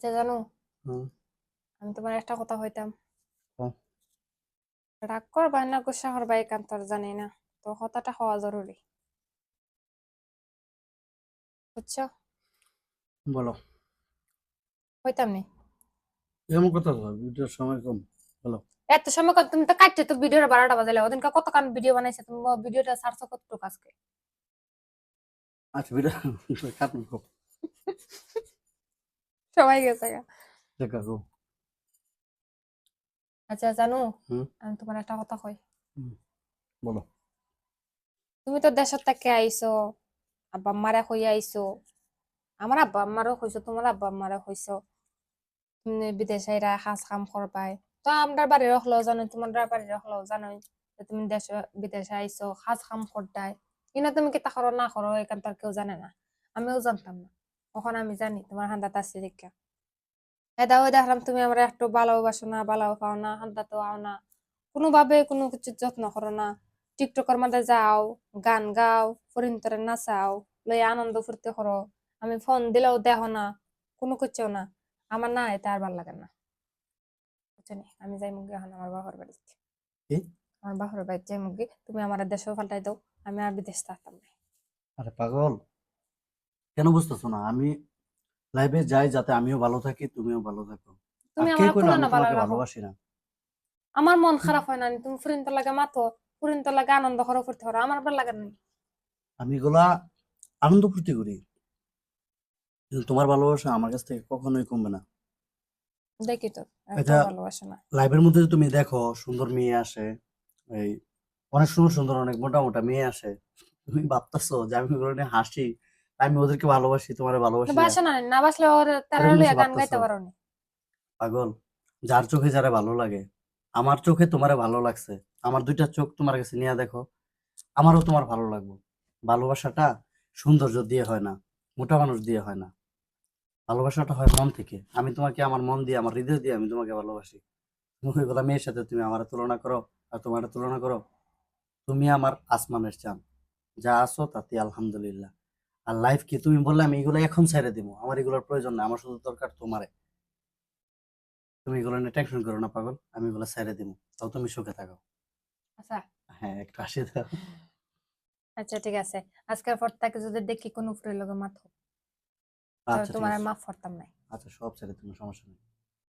আচ্ছা জানো? আমি তোমার একটা কথা হইতাম। রাগ করবা না গুসা করবা একান্তর জানি না। তো কথাটা হওয়া জরুরি। বুঝছ? বলো। হইতাম নি? এমন কথা তো ভিডিওর সময় কম। বলো। এত সময় কত তুমি তো কাটছে তো ভিডিওটা বারোটা বাজালে। ওদিনকে কত কান ভিডিও বানাইছে? তুমি ভিডিওটা সারছো কতটুকু আজকে? আচ্ছা ভিডিও কাটুন সবাই গেছে। আচ্ছা জানো আমি তোমার একটা কথা কই? বলো। তুমি তো দেশের থেকে আইছো আব্বা আম্মারে কই আইছো? আমার আব্বা আম্মারও কইছো তোমার আব্বা আম্মারে কইছো। তুমি বিদেশে আইরা কাজ কাম করবাই তো আমরা বাড়ির হলেও জানো তোমার বাড়ির হলেও জানোই যে তুমি দেশ বিদেশে আইছো কাজ কাম করতাই কিন্তু তুমি কি তা করো না করো এখান তার কেউ জানে না। আমিও জানতাম না। তখন আমি জানি তোমার হান্দাত আছে দেখা। এদাও দেখলাম তুমি আমরা একটু ভালোবাসো না ভালো পাও না হান্দাতো আও না। কোনোভাবে কোনো কিছু যত্ন করো না। টিকটকের মধ্যে যাও গান গাও ফরিন্তরে নাচাও লই আনন্দ ফুর্তি করো। আমি ফোন দিলেও দেখো না কোনো কিছু না। আমার না এটা আর ভালো লাগে না। আমি যাই মুগি এখন আমার বাবার বাড়িতে? আমার বাবার বাড়িতে যাই মুগি। তুমি আমার দেশেও পাল্টাই দাও আমি আর বিদেশ থাকতাম না। আরে পাগল। কেন বুঝতেছো না? আমি লাইভে যাই যাতে আমিও ভালো থাকি তুমিও ভালো থাকো। তুমি আমার কোনো না ভালো ভালোবাসি না? আমার মন খারাপ হয় না তুমি ফুরিন্তর লাগে মাতো ফুরিন্তর লাগে আনন্দ করো ফুর্তি করো আমার ভালো লাগে না আমি এগুলা আনন্দ ফুর্তি করি। কিন্তু তোমার ভালোবাসা আমার কাছ থেকে কখনোই কমবে না। দেখি তো এটা- ভালোবাসো না। লাইভের মধ্যে তুমি দেখো সুন্দর মেয়ে আসে এই অনেক সুন্দর সুন্দর অনেক মোটা মোটা মেয়ে আসে তুমি ভাবতেছো যে আমি হাসি আমি ওদেরকে ভালোবাসি তোমার ভালোবাসি। বাসো না না বাসলে ওর তারা লইয়া গান গাইতে পারো না। পাগল যার চোখে যারা ভালো লাগে আমার চোখে তোমারে ভালো লাগছে। আমার দুইটা চোখ তোমার কাছে নিয়ে দেখো আমারও তোমার ভালো লাগবে। ভালোবাসাটা সৌন্দর্য দিয়ে হয় না মোটা মানুষ দিয়ে হয় না। ভালোবাসাটা হয় মন থেকে। আমি তোমাকে আমার মন দিয়ে আমার হৃদয় দিয়ে আমি তোমাকে ভালোবাসি। মুখে ওইগুলা মেয়ের সাথে তুমি আমার তুলনা করো আর তোমার তুলনা করো। তুমি আমার আসমানের চান যা আছো তাতে আলহামদুলিল্লাহ। আর লাইফ কি তুমি বললে আমি এগুলো এখন ছেড়ে দিব। আমার এগুলোর প্রয়োজন না আমার শুধু দরকার তোমারে। তুমি এগুলো নিয়ে টেনশন করো না পাগল আমি এগুলো ছেড়ে দিব। তাও তুমি সুখে থাকো। আচ্ছা। হ্যাঁ একটু হাসি দাও। আচ্ছা ঠিক আছে। আজকের পর তাকে যদি দেখি কোনো ফুলের লগে মাথো আচ্ছা তোমার। মাফ করতাম না আচ্ছা সব ছেড়ে তুমি সমস্যা নেই।